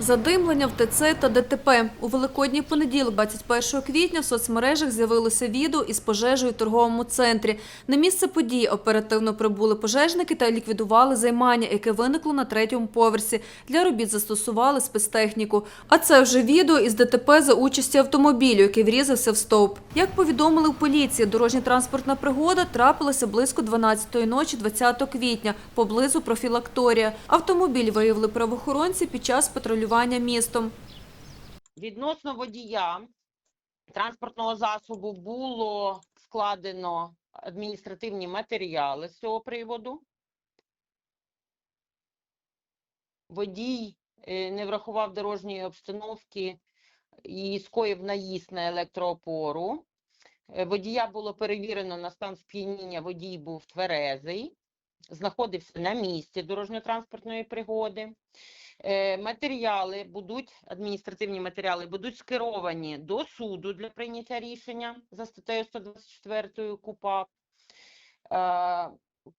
Задимлення в ТЦ та ДТП. У Великодній понеділок, 21 квітня, в соцмережах з'явилося відео із пожежею в торговому центрі. На місце події оперативно прибули пожежники та ліквідували займання, яке виникло на третьому поверсі. Для робіт застосували спецтехніку. А це вже відео із ДТП за участі автомобілю, який врізався в стовп. Як повідомили в поліції, дорожньо-транспортна пригода трапилася близько 12-ї ночі 20 квітня поблизу профілакторія. Автомобіль виявили правоохоронці під час патрулювання містом. Відносно водія транспортного засобу було складено адміністративні матеріали з цього приводу. Водій е, не врахував дорожньої обстановки і скоїв наїзд на електроопору. Е, Водія було перевірено на стан сп'яніння, водій був тверезий, знаходився на місці дорожньо-транспортної пригоди. Е, Матеріали будуть, адміністративні матеріали будуть скеровані до суду для прийняття рішення за статтею 124 КУПАП. Е,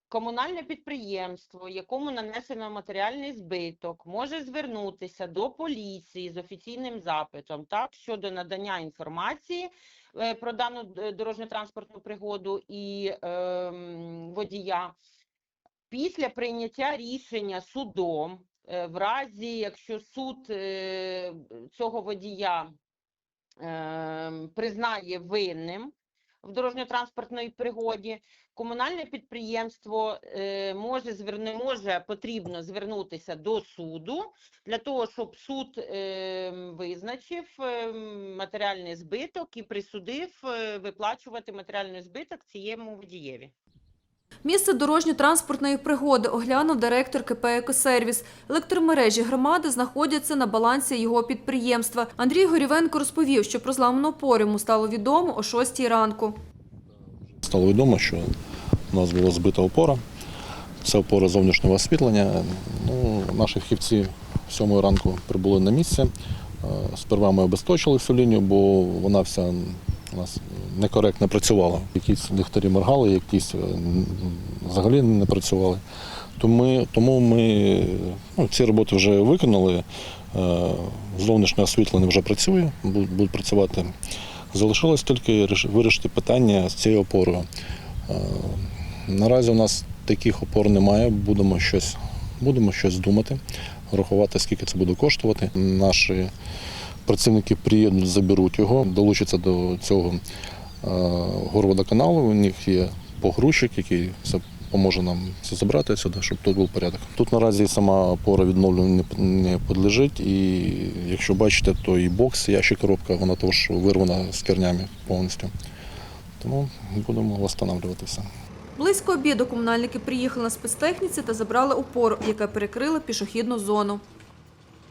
Комунальне підприємство, якому нанесено матеріальний збиток, може звернутися до поліції з офіційним запитом так, щодо надання інформації е, про дану дорожньо-транспортну пригоду і ем, водія. Після прийняття рішення судом, е, в разі, якщо суд е, цього водія ем, признає винним в дорожньо-транспортній пригоді, комунальне підприємство е, може зверне може потрібно звернутися до суду для того, щоб суд е, визначив е, матеріальний збиток і присудив е, виплачувати матеріальний збиток цієму водієві. Місце дорожньо-транспортної пригоди оглянув директор КП «Екосервіс». Електромережі громади знаходяться на балансі його підприємства. Андрій Горівенко розповів, що про зламану опору йому стало відомо о 6 ранку. Стало відомо, що у нас була збита опора. Це опора зовнішнього освітлення. Ну, наші фахівці сьомої ранку прибули на місце. Е, Сперва ми обесточили всю лінію, бо вона вся у нас некоректно працювала. Якісь ліхтарі моргали, якісь е, взагалі не працювали. Тому тому ми ну, ці роботи вже виконали. Е, Зовнішнє освітлення вже працює, будуть працювати. Залишилось тільки вирішити питання з цією опорою. Е, Наразі у нас таких опор немає, будемо щось, будемо щось думати, рахувати, скільки це буде коштувати. Наші працівники приїдуть, заберуть його, долучаться до цього е, горводоканалу. У них є погрузчик, який це поможе нам це забрати сюди, щоб тут був порядок. Тут наразі сама опора відновленню не, підлежить, і якщо бачите, то і бокс, ящик коробка, вона теж вирвана з кернями повністю. Тому будемо все. Близько обіду комунальники приїхали на спецтехніці та забрали опору, яка перекрила пішохідну зону.